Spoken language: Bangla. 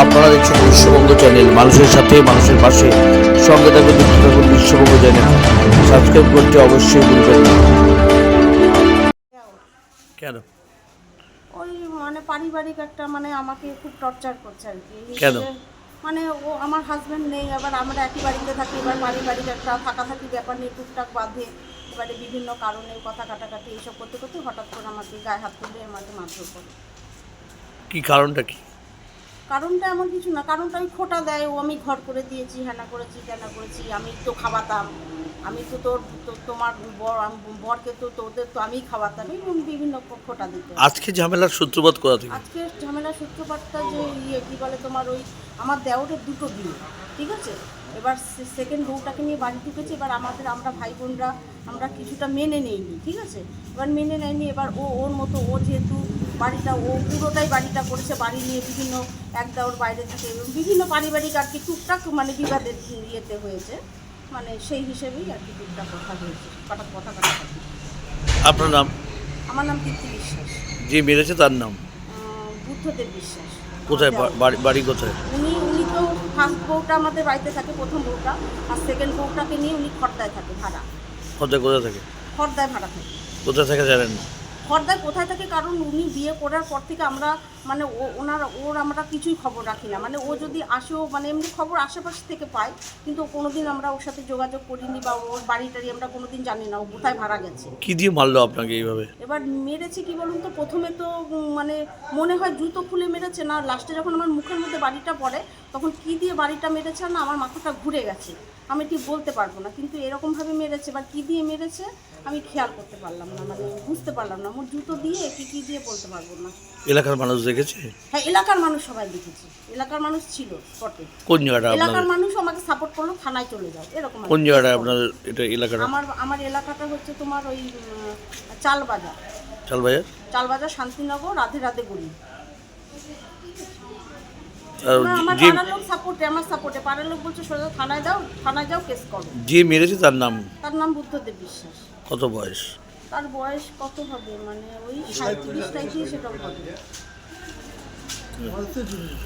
আপনারা দেখছেন বিশ্ববঙ্গ চ্যানেল। মানুষের সাথে মানুষের পাশে। সঙ্গে থাকবে দেখতে থাকুন বিশ্ববঙ্গ চ্যানেল। সাবস্ক্রাইব করতে অবশ্যই ভুলবেন না। কেন? ওই মানে পারিবারিক একটা মানে আমাকে খুব টর্চার করছে আর কি। কেন? মানে ও আমার হাজবেন্ড নেই এবার আমরা একই বাড়িতে থাকি এবার পারিবারিক একটা থাকাথাকি ব্যাপার নিয়ে টুকটাক বাঁধে। এবারে বিভিন্ন কারণে কথা কাটাকাটি এইসব করতে করতে হঠাৎ করে আমাকে গায়ে হাত তুলে আমাকে মারধর করে। কি কারণটা কি? কারণটা এমন কিছু না কারণটা ওই খোটা দেয় ও আমি ঘর করে দিয়েছি হ্যানা করেছি তেনা করেছি আমি তো খাওয়াতাম। আমি তো তোর তোমার বর আম- বরকে তো তোদের তো আমিই খাওয়াতাম এবং বিভিন্ন খোটা দিত। আজকে ঝামেলার সূত্রপাত করা থেকে? আজকে ঝামেলা সূত্রপাতটা যে ইয়ে কী বলে তোমার ওই আমার দেওরের দুটো বিয়ে ঠিক আছে? এবার সেকেন্ড বউটাকে নিয়ে বাড়ি ঢুকেছে এবার আমাদের আমরা ভাই বোনরা আমরা কিছুটা মেনে নেইনি ঠিক আছে? এবার মেনে নেয়নি এবার ও ওর মতো ও যেহেতু বাড়িটা ও পুরোটাই বাড়িটা করেছে বাড়ি নিয়ে বিভিন্ন এক দেওয়ার বাইরে থেকে এবং বিভিন্ন পারিবারিক আর কি টুকটাক মানে বিবাদের ইয়েতে হয়েছে। মানে সেই হিসেবেই আর কি টুকটাক কথা হয়েছে কথা কথা কাটাকাটি আপনার নাম? আমার নাম কীর্তি বিশ্বাস। যে মেরেছে তার নাম? বুদ্ধদেব বিশ্বাস। কোথায়? বাড়ি বাড়ি কোথায়? উনি উনি তো ফার্স্ট বউটা আমাদের বাড়িতে থাকে প্রথম বউটা। আর সেকেন্ড বউটাকে নিয়ে উনি খর্দায় থাকে ভাড়া। কোথায় কোথায় থাকে? খর্দায় ভাড়া থাকে। কোথায় থাকে জানেন না। খর্দায় কোথায় থাকে? কারণ উনি বিয়ে করার পর থেকে আমরা মানে ও ওনার ওর আমরা কিছুই খবর রাখি না। মানে ও যদি আসেও মানে এমনি খবর আশেপাশে থেকে পায় কিন্তু কোনোদিন আমরা ওর সাথে যোগাযোগ করিনি বা ওর বাড়ি টাড়ি আমরা কোনোদিন জানি না ও কোথায় ভাড়া গেছে। কি দিয়ে মারলো আপনাকে এইভাবে? এবার মেরেছে কি বলুন তো? প্রথমে তো মানে মনে হয় জুতো খুলে মেরেছে না লাস্টে যখন আমার মুখের মধ্যে বাড়িটা পড়ে তখন কি দিয়ে বাড়িটা মেরেছে না আমার মাথাটা ঘুরে গেছে। আমি ঠিক বলতে পারব না কিন্তু এরকমভাবে মেরেছে। বা কি দিয়ে মেরেছে আমি খেয়াল করতে পারলাম না মানে বুঝতে পারলাম না। আমার জুতো দিয়ে কি কি দিয়ে বলতে পারব না। এলাকার মানুষ দেখেছে? হ্যাঁ এলাকার মানুষ সবাই দেখেছে। এলাকার মানুষ ছিল স্পটে কোন জায়গাটা এলাকার মানুষ আমাকে সাপোর্ট করল থানায় চলে যাও এরকম কোন। জায়গাটা আপনাদের এটা এলাকাটা? আমার আমার এলাকাটা হচ্ছে তোমার ওই চালবাজার। চাল ভাইয়া চালবাজার শান্তিনগর রাধে রাধে গলি। আর যে লোক সাপোর্টে আমার সাপোর্টে পাড়ার লোক বলছে সোজা থানায় দাও থানায় যাও কেস করো। যে মেরেছে তার নাম? তার নাম বুদ্ধদেব বিশ্বাস। কত বয়স? তার বয়স কত হবে? মানে ওই সাঁত্রিশ হবে। নিয়ে